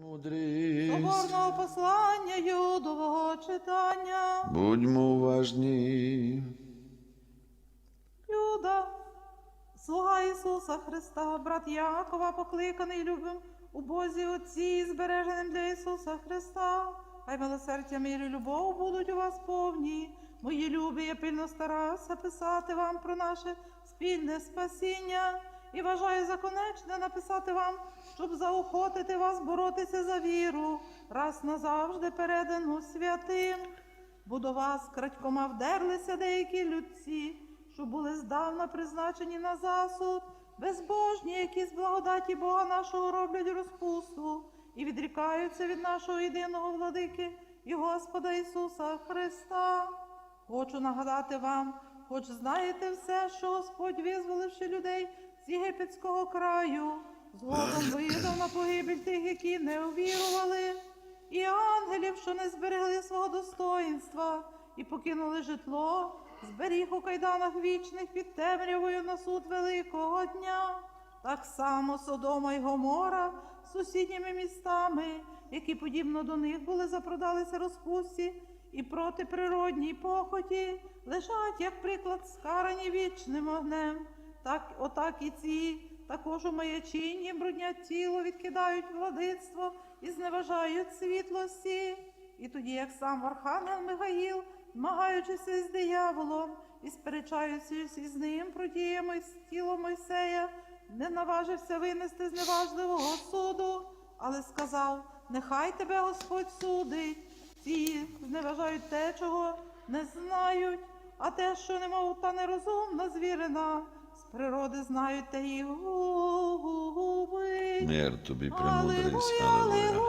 Мудрість. Соборного послання Юдового читання. Будьмо уважні. Люда, слуга Ісуса Христа, брат Якова, покликаний любим у Бозі Отці, збереженим для Ісуса Христа. Хай милосердя, мир і любов будуть у вас повні. Мої любі, я пильно старався писати вам про наше спільне спасіння і вважаю за конечне написати вам, щоб заохотити вас боротися за віру, раз назавжди передану святим. Бо до вас крадькома вдерлися деякі людці, що були здавна призначені на засуд, безбожні, які з благодаті Бога нашого роблять розпусту і відрікаються від нашого єдиного владики і Господа Ісуса Христа. Хочу нагадати вам, хоч знаєте все, що Господь, визволивши людей з єгипетського краю, згодом видав на погибель тих, які не увірували, і ангелів, що не зберегли свого достоїнства і покинули житло, зберіг у кайданах вічних під темрявою на суд великого дня. Так само Содома й Гомора з сусідніми містами, які подібно до них були запродалися розпусті і протиприродній похоті, лежать, як приклад, скарані вічним огнем. Так, отак і ці також у маячинні бруднять тіло, відкидають владицтво і зневажають світлості. І тоді, як сам Архангел Михаїл, змагаючися з дияволом і сперечаючись із ним про Мойс- тіло Мойсея, не наважився винести зневажливого суду, але сказав: Нехай тебе Господь судить. Ці зневажають те, чого не знають, а те, що немов та нерозумна звірина, з природи знають та і губи. Мир тобі, премудрість. Аллилуйя.